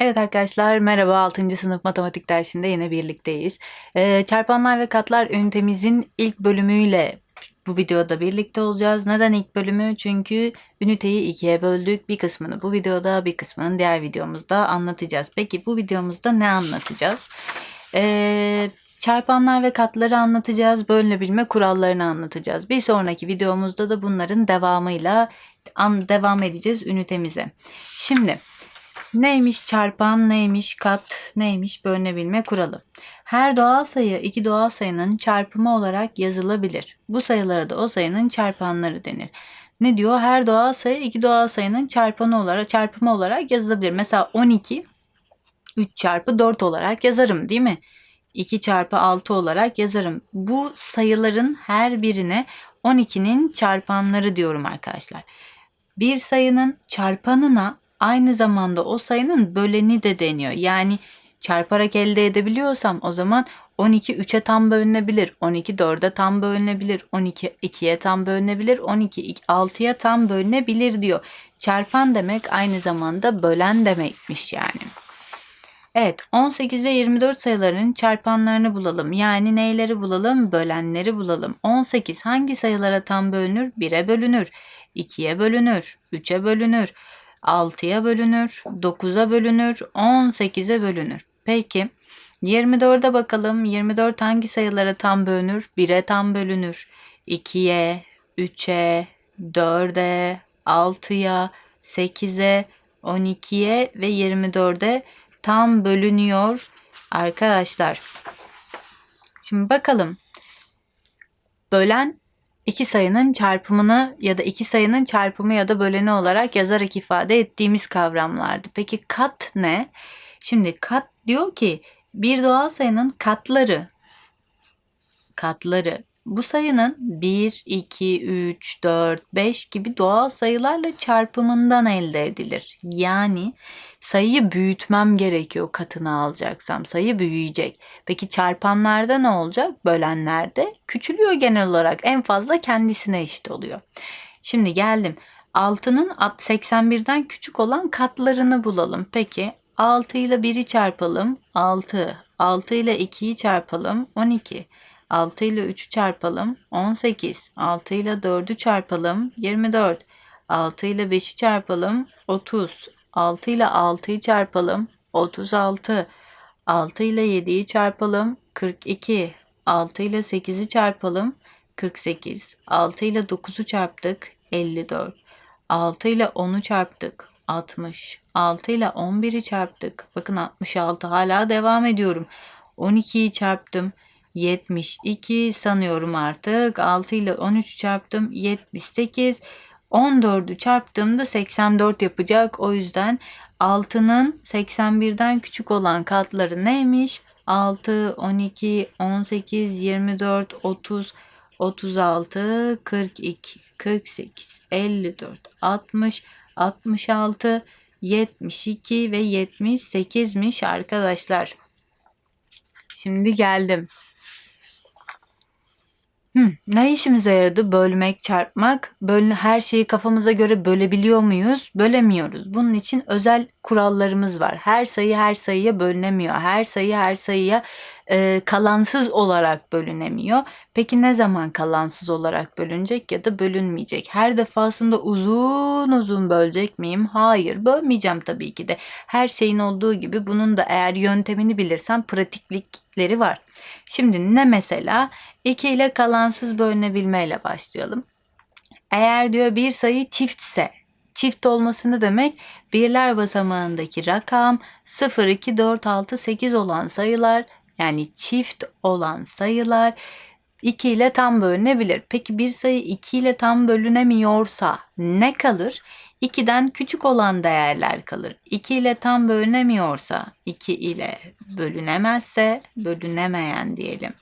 Evet arkadaşlar merhaba 6. sınıf matematik dersinde yine birlikteyiz. Ee, çarpanlar ve katlar ünitemizin ilk bölümüyle bu videoda birlikte olacağız. Neden ilk bölümü? Çünkü üniteyi ikiye böldük. Bir kısmını bu videoda bir kısmını diğer videomuzda anlatacağız. Peki bu videomuzda ne anlatacağız? Ee, çarpanlar ve katları anlatacağız. Bölünebilme kurallarını anlatacağız. Bir sonraki videomuzda da bunların devamıyla devam edeceğiz ünitemize. Şimdi Neymiş çarpan, neymiş kat, neymiş bölünebilme kuralı. Her doğal sayı iki doğal sayının çarpımı olarak yazılabilir. Bu sayılara da o sayının çarpanları denir. Ne diyor? Her doğal sayı iki doğal sayının çarpanı olarak çarpımı olarak yazılabilir. Mesela 12 3 çarpı 4 olarak yazarım değil mi? 2 çarpı 6 olarak yazarım. Bu sayıların her birine 12'nin çarpanları diyorum arkadaşlar. Bir sayının çarpanına aynı zamanda o sayının böleni de deniyor. Yani çarparak elde edebiliyorsam o zaman 12 3'e tam bölünebilir. 12 4'e tam bölünebilir. 12 2'ye tam bölünebilir. 12 6'ya tam bölünebilir diyor. Çarpan demek aynı zamanda bölen demekmiş yani. Evet 18 ve 24 sayılarının çarpanlarını bulalım. Yani neyleri bulalım? Bölenleri bulalım. 18 hangi sayılara tam bölünür? 1'e bölünür. 2'ye bölünür. 3'e bölünür. 6'ya bölünür, 9'a bölünür, 18'e bölünür. Peki 24'e bakalım. 24 hangi sayılara tam bölünür? 1'e tam bölünür. 2'ye, 3'e, 4'e, 6'ya, 8'e, 12'ye ve 24'e tam bölünüyor arkadaşlar. Şimdi bakalım. Bölen iki sayının çarpımını ya da iki sayının çarpımı ya da böleni olarak yazarak ifade ettiğimiz kavramlardı. Peki kat ne? Şimdi kat diyor ki bir doğal sayının katları katları bu sayının 1, 2, 3, 4, 5 gibi doğal sayılarla çarpımından elde edilir. Yani sayıyı büyütmem gerekiyor katını alacaksam. Sayı büyüyecek. Peki çarpanlarda ne olacak? Bölenlerde küçülüyor genel olarak. En fazla kendisine eşit oluyor. Şimdi geldim. 6'nın 81'den küçük olan katlarını bulalım. Peki 6 ile 1'i çarpalım. 6. 6 ile 2'yi çarpalım. 12. 6 ile 3'ü çarpalım 18. 6 ile 4'ü çarpalım 24. 6 ile 5'i çarpalım 30. 6 ile 6'yı çarpalım 36. 6 ile 7'yi çarpalım 42. 6 ile 8'i çarpalım 48. 6 ile 9'u çarptık 54. 6 ile 10'u çarptık 60. 6 ile 11'i çarptık. Bakın 66 hala devam ediyorum. 12'yi çarptım 72 sanıyorum artık. 6 ile 13 çarptım 78. 14'ü çarptığımda 84 yapacak. O yüzden 6'nın 81'den küçük olan katları neymiş? 6, 12, 18, 24, 30, 36, 42, 48, 54, 60, 66, 72 ve 78'miş arkadaşlar. Şimdi geldim. Hı, ne işimize yaradı? Bölmek, çarpmak. Böl her şeyi kafamıza göre bölebiliyor muyuz? Bölemiyoruz. Bunun için özel kurallarımız var. Her sayı her sayıya bölünemiyor. Her sayı her sayıya e, kalansız olarak bölünemiyor. Peki ne zaman kalansız olarak bölünecek ya da bölünmeyecek? Her defasında uzun uzun bölecek miyim? Hayır, bölmeyeceğim tabii ki de. Her şeyin olduğu gibi bunun da eğer yöntemini bilirsem pratiklikleri var. Şimdi ne mesela? 2 ile kalansız bölünebilmeyle başlayalım. Eğer diyor bir sayı çiftse çift olmasını demek birler basamağındaki rakam 0, 2, 4, 6, 8 olan sayılar yani çift olan sayılar 2 ile tam bölünebilir. Peki bir sayı 2 ile tam bölünemiyorsa ne kalır? 2'den küçük olan değerler kalır. 2 ile tam bölünemiyorsa 2 ile bölünemezse bölünemeyen diyelim.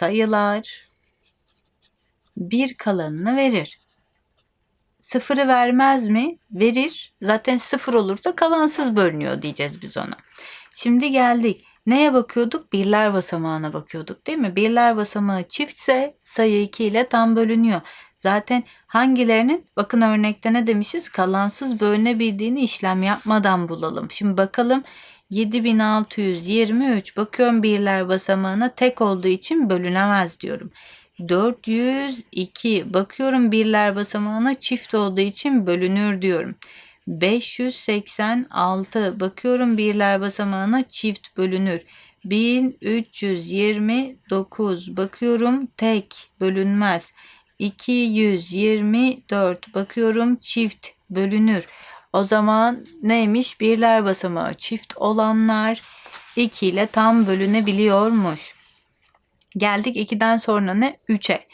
Sayılar bir kalanını verir. Sıfırı vermez mi? Verir. Zaten sıfır olursa kalansız bölünüyor diyeceğiz biz ona. Şimdi geldik. Neye bakıyorduk? Birler basamağına bakıyorduk değil mi? Birler basamağı çiftse sayı 2 ile tam bölünüyor. Zaten hangilerinin bakın örnekte ne demişiz? Kalansız bölünebildiğini işlem yapmadan bulalım. Şimdi bakalım 7623 bakıyorum birler basamağına tek olduğu için bölünemez diyorum. 402 bakıyorum birler basamağına çift olduğu için bölünür diyorum. 586 bakıyorum birler basamağına çift bölünür. 1329 bakıyorum tek bölünmez. 224 bakıyorum çift bölünür. O zaman neymiş? Birler basamağı çift olanlar 2 ile tam bölünebiliyormuş. Geldik 2'den sonra ne? 3'e.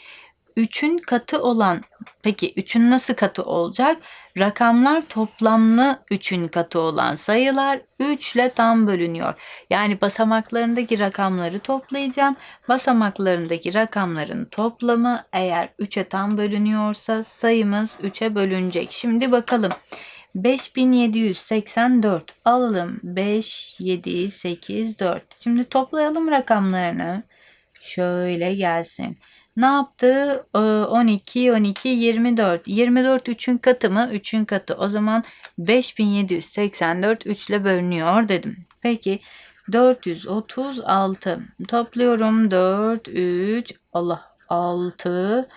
3'ün katı olan peki 3'ün nasıl katı olacak? Rakamlar toplamlı 3'ün katı olan sayılar 3 ile tam bölünüyor. Yani basamaklarındaki rakamları toplayacağım. Basamaklarındaki rakamların toplamı eğer 3'e tam bölünüyorsa sayımız 3'e bölünecek. Şimdi bakalım. 5784 alalım. 5, 7, 8, 4. Şimdi toplayalım rakamlarını. Şöyle gelsin. Ne yaptı? Ee, 12, 12, 24. 24 3'ün katı mı? 3'ün katı. O zaman 5784 3 ile bölünüyor dedim. Peki 436. Topluyorum. 4, 3, Allah 6,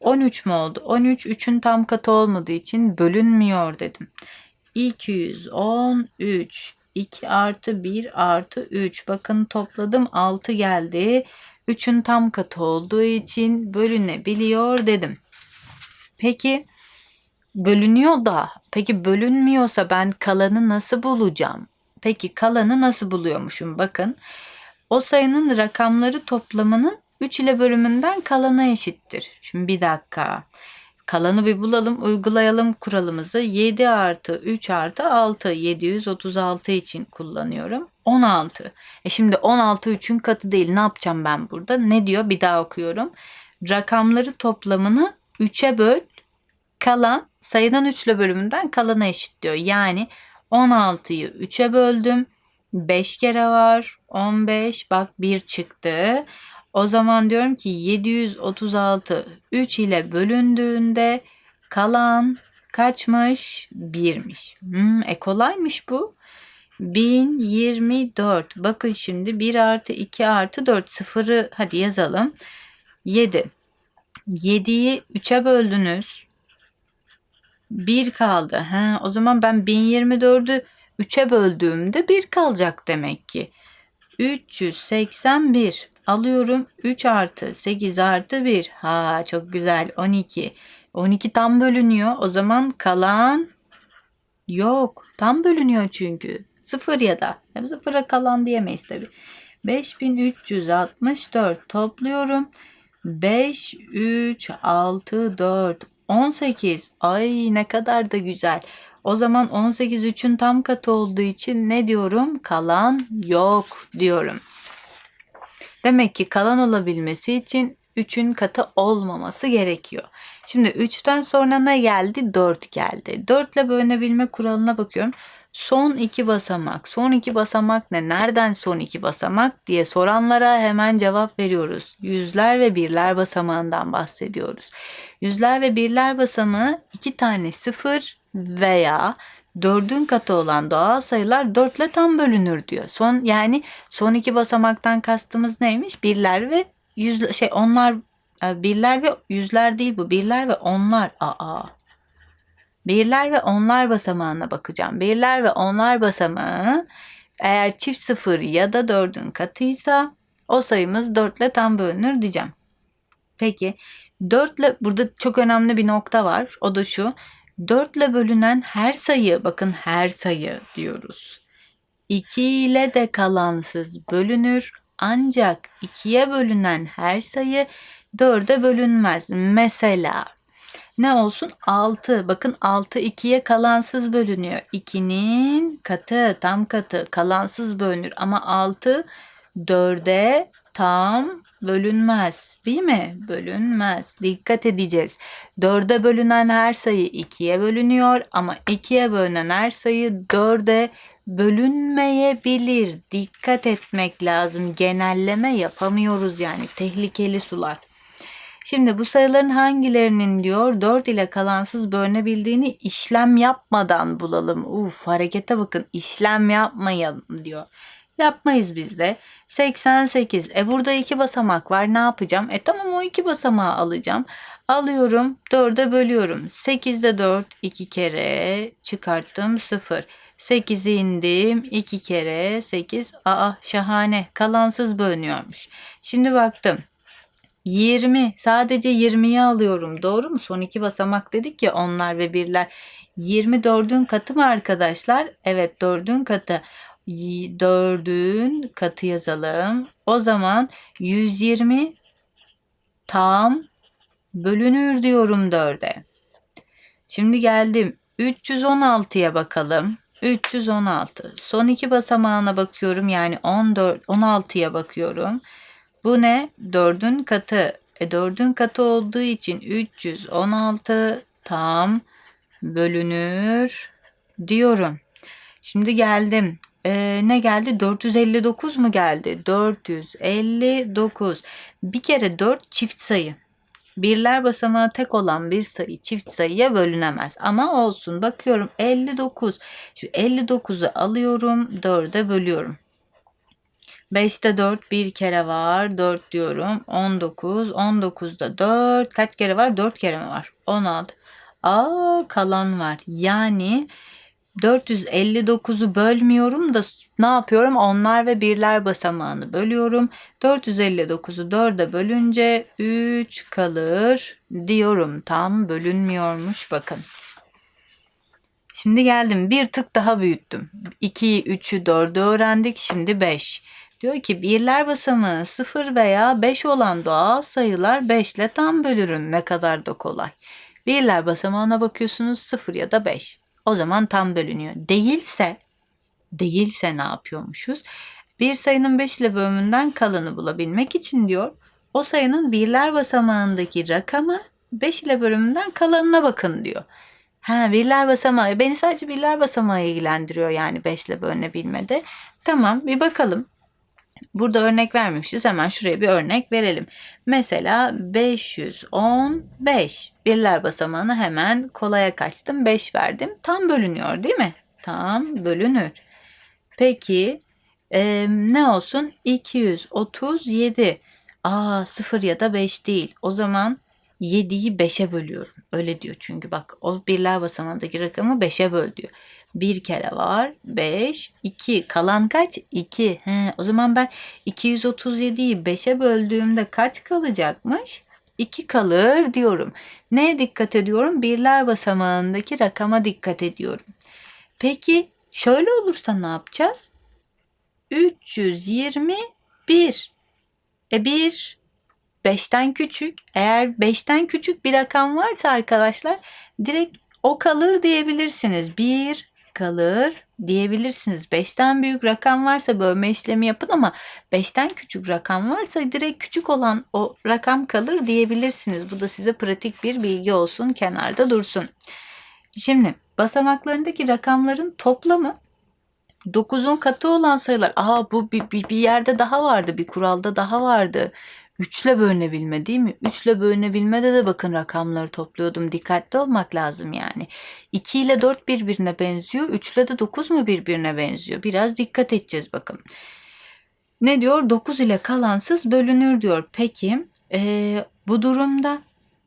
13 mü oldu? 13 3'ün tam katı olmadığı için bölünmüyor dedim. 213 2 artı 1 artı 3. Bakın topladım 6 geldi. 3'ün tam katı olduğu için bölünebiliyor dedim. Peki bölünüyor da peki bölünmüyorsa ben kalanı nasıl bulacağım? Peki kalanı nasıl buluyormuşum? Bakın o sayının rakamları toplamının 3 ile bölümünden kalana eşittir. Şimdi bir dakika. Kalanı bir bulalım, uygulayalım kuralımızı. 7 artı 3 artı 6, 736 için kullanıyorum. 16. E şimdi 16 3'ün katı değil. Ne yapacağım ben burada? Ne diyor? Bir daha okuyorum. Rakamları toplamını 3'e böl. Kalan sayının 3 ile bölümünden kalana eşit diyor. Yani 16'yı 3'e böldüm. 5 kere var. 15. Bak 1 çıktı. O zaman diyorum ki 736 3 ile bölündüğünde kalan kaçmış? 1'miş. Hmm, e kolaymış bu. 1024. Bakın şimdi 1 artı 2 artı 4 sıfırı hadi yazalım. 7. 7'yi 3'e böldünüz. 1 kaldı. Ha, o zaman ben 1024'ü 3'e böldüğümde 1 kalacak demek ki. 381 alıyorum. 3 artı 8 artı 1. Ha çok güzel 12. 12 tam bölünüyor. O zaman kalan yok. Tam bölünüyor çünkü. 0 ya da. Hem sıfıra kalan diyemeyiz tabi. 5364 topluyorum. 5, 3, 6, 4, 18. Ay ne kadar da güzel. O zaman 18 3'ün tam katı olduğu için ne diyorum? Kalan yok diyorum. Demek ki kalan olabilmesi için 3'ün katı olmaması gerekiyor. Şimdi 3'ten sonra ne geldi? 4 geldi. 4 ile bölünebilme kuralına bakıyorum. Son iki basamak. Son iki basamak ne? Nereden son iki basamak diye soranlara hemen cevap veriyoruz. Yüzler ve birler basamağından bahsediyoruz. Yüzler ve birler basamağı iki tane sıfır veya dördün katı olan doğal sayılar dörtle tam bölünür diyor. Son yani son iki basamaktan kastımız neymiş? Birler ve yüz şey onlar e, birler ve yüzler değil bu. Birler ve onlar. Aa. Birler ve onlar basamağına bakacağım. Birler ve onlar basamağı eğer çift sıfır ya da dördün katıysa o sayımız dörtle tam bölünür diyeceğim. Peki dörtle burada çok önemli bir nokta var. O da şu. 4 ile bölünen her sayı, bakın her sayı diyoruz. 2 ile de kalansız bölünür. Ancak 2'ye bölünen her sayı 4'e bölünmez. Mesela ne olsun? 6. Bakın 6 2'ye kalansız bölünüyor. 2'nin katı, tam katı kalansız bölünür. Ama 6 4'e tam bölünmez. Değil mi? Bölünmez. Dikkat edeceğiz. 4'e bölünen her sayı 2'ye bölünüyor ama 2'ye bölünen her sayı 4'e bölünmeyebilir. Dikkat etmek lazım. Genelleme yapamıyoruz yani. Tehlikeli sular. Şimdi bu sayıların hangilerinin diyor 4 ile kalansız bölünebildiğini işlem yapmadan bulalım. Uf harekete bakın işlem yapmayalım diyor. Yapmayız biz de. 88. E burada iki basamak var. Ne yapacağım? E tamam o iki basamağı alacağım. Alıyorum. 4'e bölüyorum. 8'de 4 2 kere çıkarttım 0. 8'i indim. 2 kere 8. Aa şahane. Kalansız bölünüyormuş. Şimdi baktım. 20. Sadece 20'yi alıyorum. Doğru mu? Son iki basamak dedik ya onlar ve birler. 24'ün katı mı arkadaşlar? Evet 4'ün katı. 4'ün katı yazalım. O zaman 120 tam bölünür diyorum 4'e. Şimdi geldim 316'ya bakalım. 316. Son iki basamağına bakıyorum. Yani 14 16'ya bakıyorum. Bu ne? 4'ün katı. E 4'ün katı olduğu için 316 tam bölünür diyorum. Şimdi geldim. Ee, ne geldi? 459 mu geldi? 459. Bir kere 4 çift sayı. Birler basamağı tek olan bir sayı çift sayıya bölünemez. Ama olsun. Bakıyorum 59. Şimdi 59'u alıyorum. 4'e bölüyorum. 5'te 4 bir kere var. 4 diyorum. 19. 19'da 4. Kaç kere var? 4 kere mi var? 16. Aa kalan var. Yani 459'u bölmüyorum da ne yapıyorum? Onlar ve birler basamağını bölüyorum. 459'u 4'e bölünce 3 kalır diyorum. Tam bölünmüyormuş bakın. Şimdi geldim bir tık daha büyüttüm. 2'yi 3'ü 4'ü öğrendik. Şimdi 5. Diyor ki birler basamağı 0 veya 5 olan doğal sayılar 5 ile tam bölürün. Ne kadar da kolay. Birler basamağına bakıyorsunuz 0 ya da 5. O zaman tam bölünüyor. Değilse değilse ne yapıyormuşuz? Bir sayının 5 ile bölümünden kalanı bulabilmek için diyor o sayının birler basamağındaki rakamı 5 ile bölümünden kalanına bakın diyor. Ha birler basamağı beni sadece birler basamağı ilgilendiriyor yani 5 ile bölünebilmede. Tamam bir bakalım. Burada örnek vermemişiz. Hemen şuraya bir örnek verelim. Mesela 515. Birler basamağını hemen kolaya kaçtım. 5 verdim. Tam bölünüyor değil mi? Tam bölünür. Peki e, ne olsun? 237. Aa 0 ya da 5 değil. O zaman 7'yi 5'e bölüyorum. Öyle diyor çünkü bak o birler basamağındaki rakamı 5'e böl diyor. Bir kere var. 5. 2. Kalan kaç? 2. He, o zaman ben 237'yi 5'e böldüğümde kaç kalacakmış? 2 kalır diyorum. Neye dikkat ediyorum? Birler basamağındaki rakama dikkat ediyorum. Peki şöyle olursa ne yapacağız? 321. E 1 5'ten küçük. Eğer 5'ten küçük bir rakam varsa arkadaşlar direkt o kalır diyebilirsiniz. 1 kalır diyebilirsiniz. 5'ten büyük rakam varsa bölme işlemi yapın ama 5'ten küçük rakam varsa direkt küçük olan o rakam kalır diyebilirsiniz. Bu da size pratik bir bilgi olsun, kenarda dursun. Şimdi basamaklarındaki rakamların toplamı 9'un katı olan sayılar. Aa bu bir, bir, bir yerde daha vardı, bir kuralda daha vardı. 3 ile bölünebilme değil mi? 3 ile bölünebilmede de bakın rakamları topluyordum. Dikkatli olmak lazım yani. 2 ile 4 birbirine benziyor. 3 ile de 9 mu birbirine benziyor? Biraz dikkat edeceğiz bakın. Ne diyor? 9 ile kalansız bölünür diyor. Peki ee, bu durumda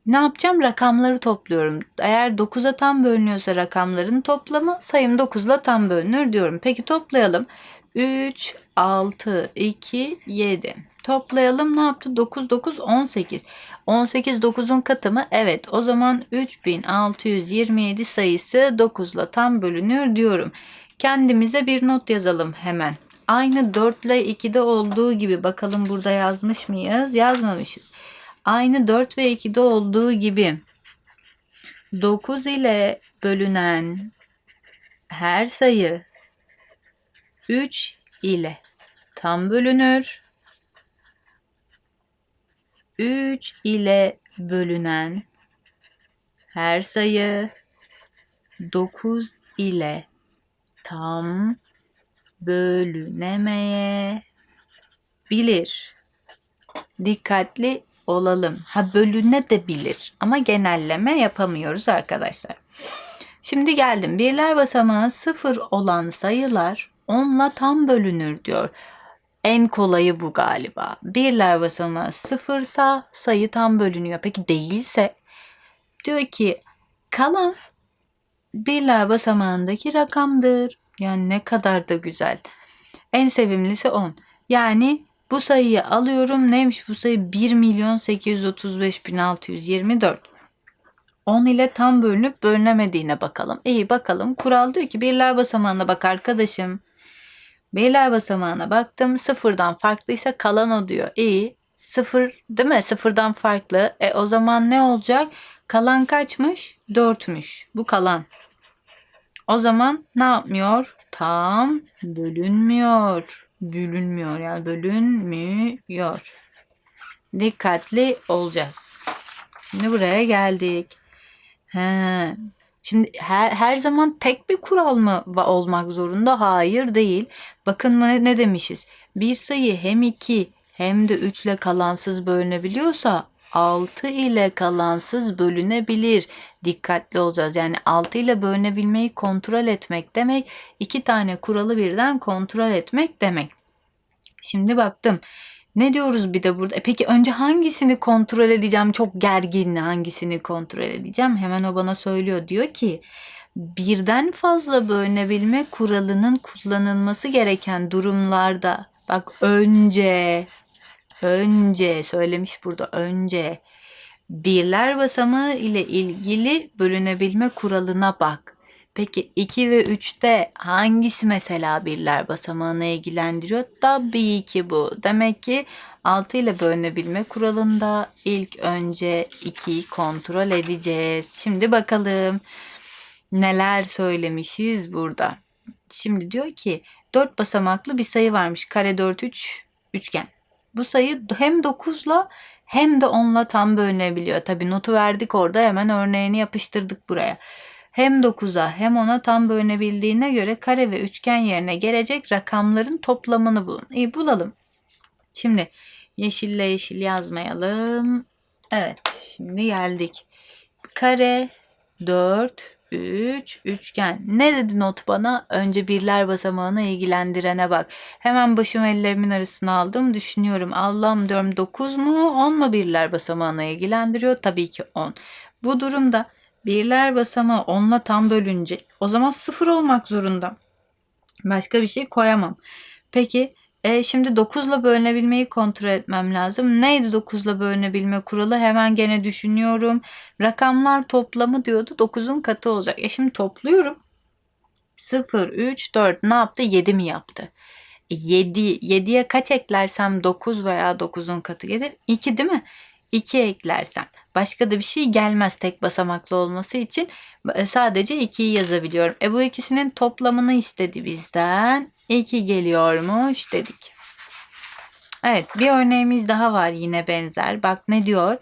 ne yapacağım? Rakamları topluyorum. Eğer 9'a tam bölünüyorsa rakamların toplamı sayım 9 ile tam bölünür diyorum. Peki toplayalım. 3, 6, 2, 7. Toplayalım ne yaptı? 9, 9, 18. 18 9'un katı mı? Evet. O zaman 3627 sayısı 9 ile tam bölünür diyorum. Kendimize bir not yazalım hemen. Aynı 4 ile 2'de olduğu gibi bakalım burada yazmış mıyız? Yazmamışız. Aynı 4 ve 2'de olduğu gibi 9 ile bölünen her sayı 3 ile tam bölünür. 3 ile bölünen her sayı 9 ile tam bölünemeye bilir. Dikkatli olalım. Ha bölüne de bilir ama genelleme yapamıyoruz arkadaşlar. Şimdi geldim. Birler basamağı sıfır olan sayılar onla tam bölünür diyor. En kolayı bu galiba. Birler basamağı sıfırsa sayı tam bölünüyor. Peki değilse diyor ki kalan birler basamağındaki rakamdır. Yani ne kadar da güzel. En sevimlisi 10. Yani bu sayıyı alıyorum. Neymiş bu sayı? 1 milyon 835 bin 624. 10 ile tam bölünüp bölünemediğine bakalım. İyi bakalım. Kural diyor ki birler basamağına bak arkadaşım. Birler basamağına baktım. Sıfırdan farklıysa kalan o diyor. İyi. Sıfır değil mi? Sıfırdan farklı. E o zaman ne olacak? Kalan kaçmış? 4'müş. Bu kalan. O zaman ne yapmıyor? Tam bölünmüyor. Bölünmüyor yani bölünmüyor. Dikkatli olacağız. Şimdi buraya geldik. He. Şimdi her, her zaman tek bir kural mı olmak zorunda? Hayır değil. Bakın ne, ne demişiz? Bir sayı hem 2 hem de 3 ile kalansız bölünebiliyorsa 6 ile kalansız bölünebilir. Dikkatli olacağız. Yani 6 ile bölünebilmeyi kontrol etmek demek iki tane kuralı birden kontrol etmek demek. Şimdi baktım. Ne diyoruz bir de burada? E peki önce hangisini kontrol edeceğim? Çok gergin hangisini kontrol edeceğim? Hemen o bana söylüyor. Diyor ki birden fazla bölünebilme kuralının kullanılması gereken durumlarda bak önce önce söylemiş burada önce birler basamağı ile ilgili bölünebilme kuralına bak. Peki 2 ve 3'te hangisi mesela birler basamağını ilgilendiriyor? Tabii ki bu. Demek ki 6 ile bölünebilme kuralında ilk önce 2'yi kontrol edeceğiz. Şimdi bakalım neler söylemişiz burada. Şimdi diyor ki 4 basamaklı bir sayı varmış. Kare 4 3 üçgen. Bu sayı hem 9'la hem de 10'la tam bölünebiliyor. Tabii notu verdik orada hemen örneğini yapıştırdık buraya. Hem 9'a hem 10'a tam bölünebildiğine göre kare ve üçgen yerine gelecek rakamların toplamını bulun. İyi bulalım. Şimdi yeşille yeşil yazmayalım. Evet şimdi geldik. Kare 4 3 üçgen. Ne dedi not bana? Önce birler basamağına ilgilendirene bak. Hemen başımı ellerimin arasına aldım. Düşünüyorum. Allah'ım diyorum 9 mu 10 mu birler basamağına ilgilendiriyor? Tabii ki 10. Bu durumda birler basamağı 10'la tam bölünce o zaman 0 olmak zorunda. Başka bir şey koyamam. Peki e, şimdi 9 ile bölünebilmeyi kontrol etmem lazım. Neydi 9 ile bölünebilme kuralı? Hemen gene düşünüyorum. Rakamlar toplamı diyordu. 9'un katı olacak. E şimdi topluyorum. 0, 3, 4 ne yaptı? 7 mi yaptı? 7, 7'ye kaç eklersem 9 veya 9'un katı gelir? 2 değil mi? 2 eklersem başka da bir şey gelmez tek basamaklı olması için e, sadece 2'yi yazabiliyorum. E bu ikisinin toplamını istedi bizden. 2 geliyormuş dedik. Evet bir örneğimiz daha var yine benzer. Bak ne diyor?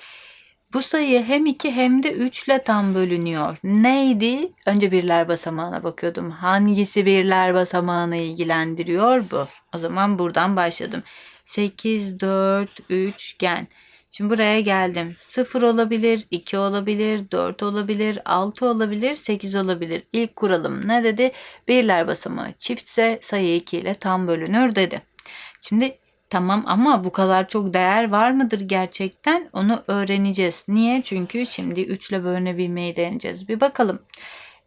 Bu sayı hem 2 hem de 3 ile tam bölünüyor. Neydi? Önce birler basamağına bakıyordum. Hangisi birler basamağını ilgilendiriyor bu? O zaman buradan başladım. 8, 4, üçgen. Şimdi buraya geldim. 0 olabilir, 2 olabilir, 4 olabilir, 6 olabilir, 8 olabilir. İlk kuralım ne dedi? Birler basamağı çiftse sayı 2 ile tam bölünür dedi. Şimdi tamam ama bu kadar çok değer var mıdır gerçekten? Onu öğreneceğiz. Niye? Çünkü şimdi 3 ile bölünebilmeyi deneyeceğiz. Bir bakalım.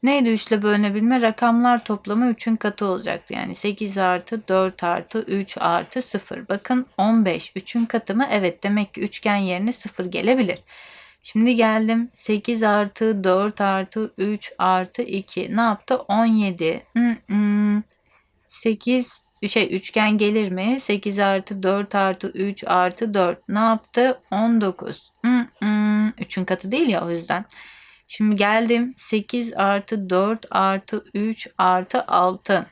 Neydi 3 ile bölünebilme? Rakamlar toplamı 3'ün katı olacaktı. Yani 8 artı 4 artı 3 artı 0. Bakın 15. 3'ün katı mı? Evet demek ki üçgen yerine 0 gelebilir. Şimdi geldim 8 artı 4 artı 3 artı 2 ne yaptı? 17. Hmm, 8 şey üçgen gelir mi? 8 artı 4 artı 3 artı 4 ne yaptı? 19. Hmm, 3'ün katı değil ya o yüzden. Şimdi geldim 8 artı 4 artı 3 artı 6.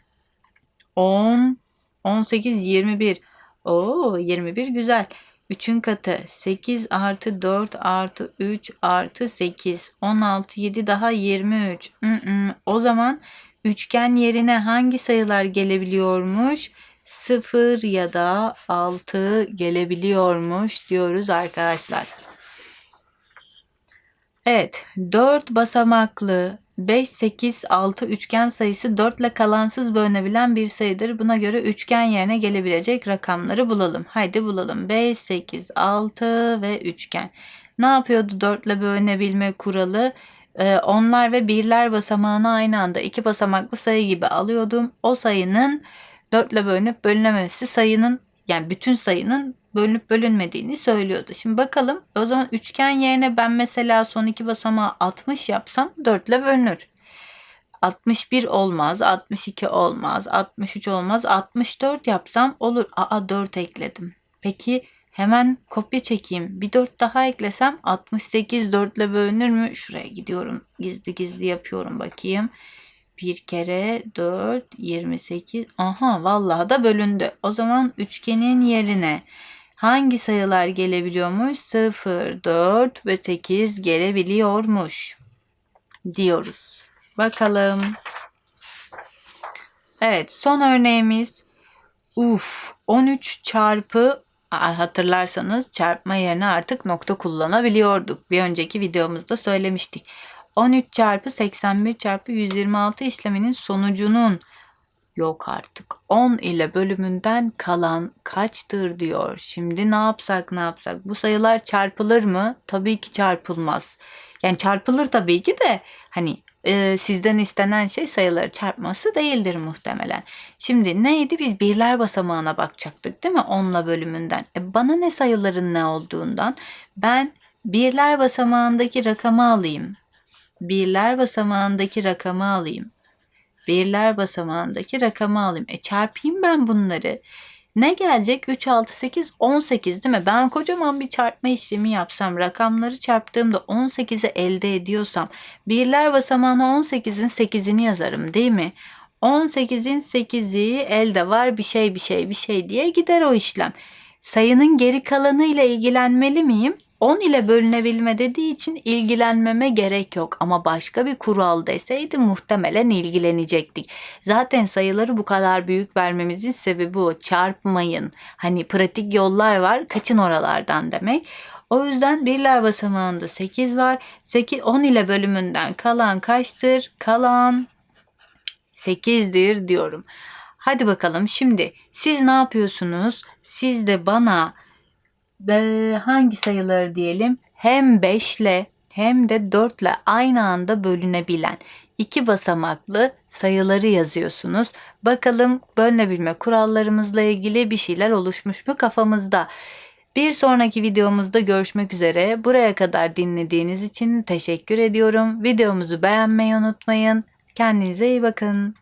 10, 18, 21. Oo 21 güzel. 3'ün katı 8 artı 4 artı 3 artı 8. 16, 7 daha 23. Mm-mm. O zaman üçgen yerine hangi sayılar gelebiliyormuş? 0 ya da 6 gelebiliyormuş diyoruz arkadaşlar. Evet, 4 basamaklı 5, 8, 6 üçgen sayısı 4 ile kalansız bölünebilen bir sayıdır. Buna göre üçgen yerine gelebilecek rakamları bulalım. Haydi bulalım. 5, 8, 6 ve üçgen. Ne yapıyordu 4 ile bölünebilme kuralı? Ee, onlar ve birler basamağını aynı anda iki basamaklı sayı gibi alıyordum. O sayının 4 ile bölünüp bölünememesi sayının yani bütün sayının bölünüp bölünmediğini söylüyordu. Şimdi bakalım o zaman üçgen yerine ben mesela son iki basamağı 60 yapsam 4 ile bölünür. 61 olmaz, 62 olmaz, 63 olmaz, 64 yapsam olur. Aa 4 ekledim. Peki hemen kopya çekeyim. Bir 4 daha eklesem 68 4 ile bölünür mü? Şuraya gidiyorum. Gizli gizli yapıyorum bakayım. Bir kere 4, 28. Aha vallahi da bölündü. O zaman üçgenin yerine hangi sayılar gelebiliyormuş? 0, 4 ve 8 gelebiliyormuş diyoruz. Bakalım. Evet son örneğimiz. Uf 13 çarpı hatırlarsanız çarpma yerine artık nokta kullanabiliyorduk. Bir önceki videomuzda söylemiştik. 13 çarpı 81 çarpı 126 işleminin sonucunun yok artık 10 ile bölümünden kalan kaçtır diyor. Şimdi ne yapsak ne yapsak? Bu sayılar çarpılır mı? Tabii ki çarpılmaz. Yani çarpılır tabii ki de hani e, sizden istenen şey sayıları çarpması değildir muhtemelen. Şimdi neydi? Biz birler basamağına bakacaktık değil mi? 10'la bölümünden. E, bana ne sayıların ne olduğundan ben birler basamağındaki rakamı alayım. Birler basamağındaki rakamı alayım. Birler basamağındaki rakamı alayım. E çarpayım ben bunları. Ne gelecek? 3, 6, 8, 18 değil mi? Ben kocaman bir çarpma işlemi yapsam, rakamları çarptığımda 18'i elde ediyorsam, birler basamağına 18'in 8'ini yazarım değil mi? 18'in 8'i elde var bir şey bir şey bir şey diye gider o işlem. Sayının geri kalanı ile ilgilenmeli miyim? 10 ile bölünebilme dediği için ilgilenmeme gerek yok ama başka bir kural deseydi muhtemelen ilgilenecektik. Zaten sayıları bu kadar büyük vermemizin sebebi o. Çarpmayın. Hani pratik yollar var. Kaçın oralardan demek. O yüzden birler basamağında 8 var. 8 10 ile bölümünden kalan kaçtır? Kalan 8'dir diyorum. Hadi bakalım şimdi siz ne yapıyorsunuz? Siz de bana hangi sayıları diyelim hem 5 ile hem de 4 ile aynı anda bölünebilen iki basamaklı sayıları yazıyorsunuz. Bakalım bölünebilme kurallarımızla ilgili bir şeyler oluşmuş mu kafamızda. Bir sonraki videomuzda görüşmek üzere. Buraya kadar dinlediğiniz için teşekkür ediyorum. Videomuzu beğenmeyi unutmayın. Kendinize iyi bakın.